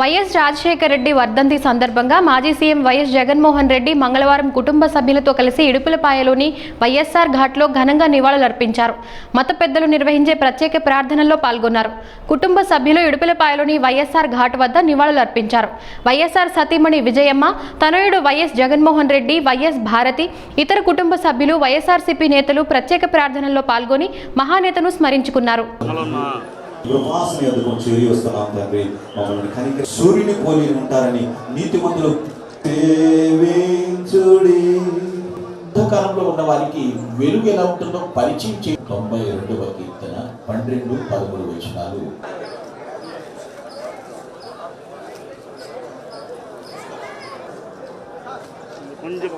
YS Rajasekhara Reddy వర్ధంతి సందర్భంగా మాజీ సీఎం వైఎస్ జగన్మోహన్ రెడ్డి మంగళవారం కుటుంబ సభ్యులతో కలిసి ఇడుపులపాయలోని వైఎస్ఆర్ ఘాట్లో ఘనంగా నివాళులర్పించారు. మత పెద్దలు నిర్వహించే ప్రత్యేక ప్రార్థనల్లో పాల్గొన్నారు. కుటుంబ సభ్యులు ఇడుపులపాయలోని వైఎస్ఆర్ ఘాట్ వద్ద నివాళులర్పించారు. వైఎస్ఆర్ సతీమణి విజయమ్మ తనయుడు వైఎస్ జగన్మోహన్ రెడ్డి వైఎస్ భారతి ఇతర కుటుంబ సభ్యులు వైఎస్ఆర్సీపీ నేతలు ప్రత్యేక ప్రార్థనల్లో పాల్గొని మహానేతను స్మరించుకున్నారు. కృపాసన ఎదుగు చేరి వస్తున్నాం తండ్రి. మమ్మల్ని కనిక సూర్యుని పోలి ఉంటారని నీతి మందులు అంధకారంలో ఉన్న వారికి వెలుగు ఎలా ఉంటుందో పరిచయం చే తొంభై రెండవ కీర్తన పన్నెండు పదమూడు వచ్చినారు ముందు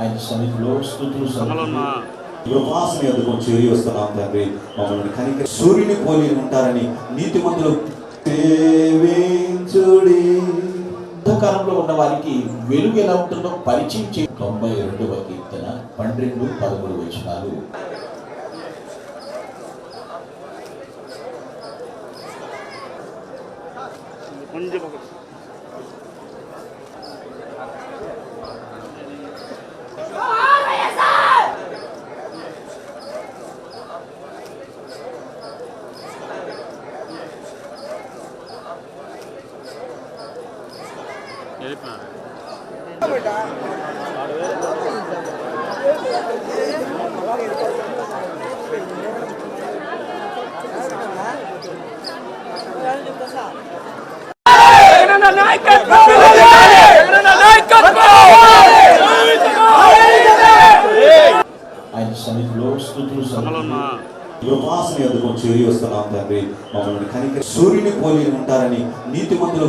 ఆయన సన్నిధిలో స్థుతులు చేరి వస్తున్నాం తండ్రి. మమ్మల్ని సూర్యుని పోలి ఉంటారని నీతి మందులు అంధకారంలో ఉన్న వారికి వెలుగు ఎలా ఉంటుందో పరిచయం చే తొంభై రెండవ కీర్తన పన్నెండు పదమూడు వచనాలు. ఆయన సన్నిధిలో స్థుతులు కృపాసన ఎదుర్కొని చేరి వస్తున్నాం తండ్రి. మమ్మల్ని కనుక సూర్యుని పోలి ఉంటారని నీతి మందులు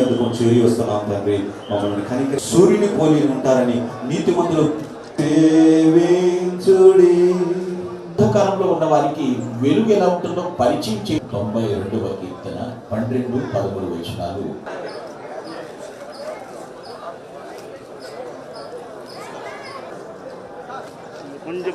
ఎదుగు చేరి వస్తున్నాం తండ్రి. మమ్మల్ని సూర్యుని పోలి ఉంటారని నీతి మందులు అంధకారంలో ఉన్న వారికి వెలుగు ఎలా ఉంటుందో పరిచయం తొంభై రెండవ కీర్తన పన్నెండు పదమూడు వచనాలు. కొంచెం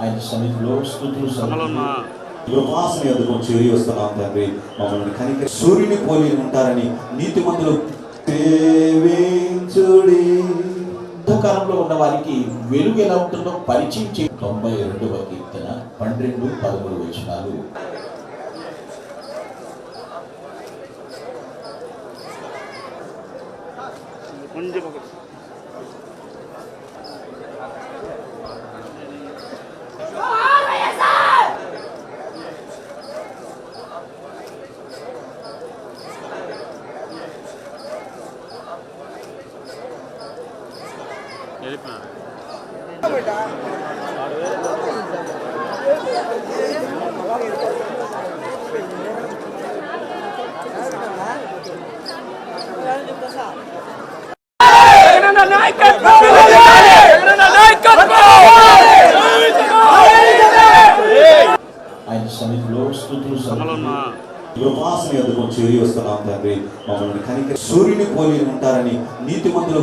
ఆయన సమీపంలో స్థుతులు కృపాసన ఎదుగు చేరి వస్తున్నాం తండ్రి. మమ్మల్ని కనిక సూర్యుని పోలి ఉంటారని నీతిమంతులు సేవించుడి అంధకారంలో ఉన్న వారికి వెలుగు ఎలా ఉంటుందో పరిచయం చే తొంభై రెండవ కీర్తన పన్నెండు పదమూడు వచనాలు. కొంచెం ఆయన సన్నిధిలో స్థుతులు కృపాసన ఎదుగు చేరి వస్తున్నాం తండ్రి. మమ్మల్ని కనిక సూర్యుని పోలి ఉంటారని నీతిమంతులు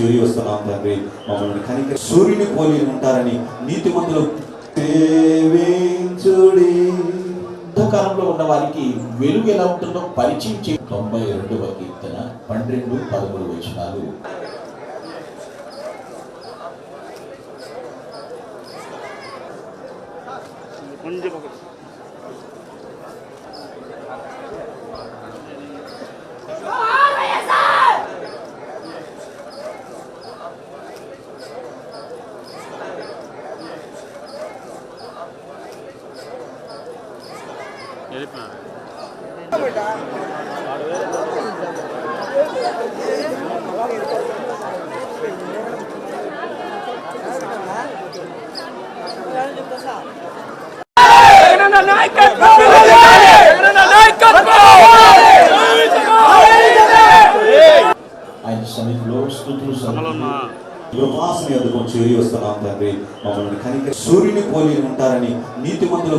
చేరి వస్తున్నాం తండ్రి. మమ్మల్ని కనిక సూర్యుని పోలి ఉంటారని నీతిమంతులు సేవించుడి అంధకారంలో ఉన్న వారికి వెలుగు ఎలా ఉంటుందో పరిచయం చే తొంభై రెండవ కీర్తన పన్నెండు పదమూడు వచనాలు. కొంచెం ఆయన సమీపంలో స్థుతులు అమలన్న కృపాసన చేరి వస్తున్నాం తండ్రి. మమ్మల్ని కనిక సూర్యుని పోలి ఉంటారని నీతి మందులు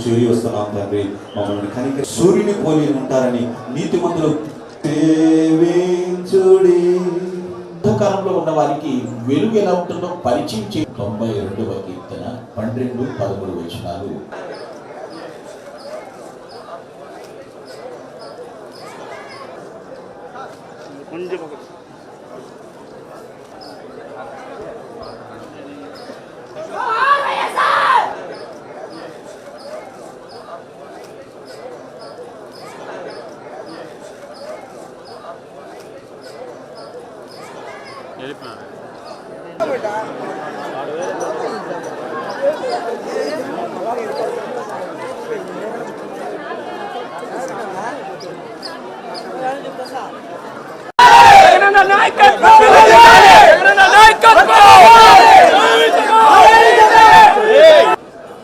చేరి వస్తున్నాం తండ్రి. మమ్మల్ని కనిక సూర్యుని పోలి ఉంటారని నీతిమంతులు సేవించుడి అంధకారంలో ఉన్న వారికి వెలుగు ఎలా ఉంటుందో పరిచయం చే తొంభై రెండవ కీర్తన పన్నెండు పదమూడు వచనాలు. కొంచెం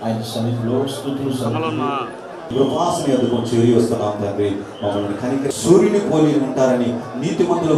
ఆయన సన్నిధిలో స్థుతులు సభలో ఉన్న చేరి వస్తున్నాం తండ్రి. మమ్మల్ని కనిక సూర్యుని పోలి ఉంటారని నీతి మందులు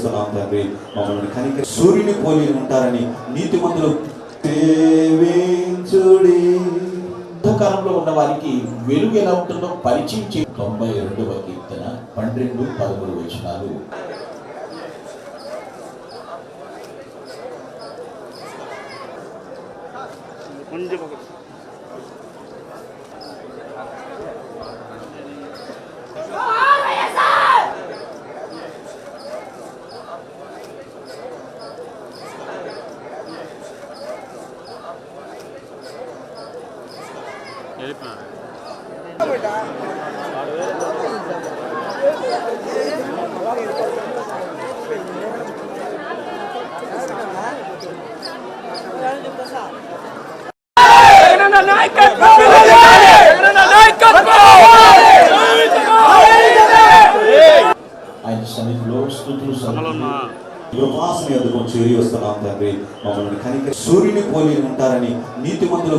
ఎదుగు తండ్రి మమ్మల్ని కనిక సూర్యుని పోలి ఉంటారని నీతి మందులు సేవించుడి అంధకారంలో ఉన్న వారికి వెలుగు ఎలా ఉంటుందో పరిచయం చే తొంభై రెండవ కీర్తన పన్నెండు పదమూడు వచనాలు. కొంచెం ఆయన సన్నిధిలో స్థుతులు సభలో ఎదుగు చేరి వస్తున్నాం తండ్రి. మమ్మల్ని కనిక సూర్యుని పోలి ఉంటారని నీతి మందులు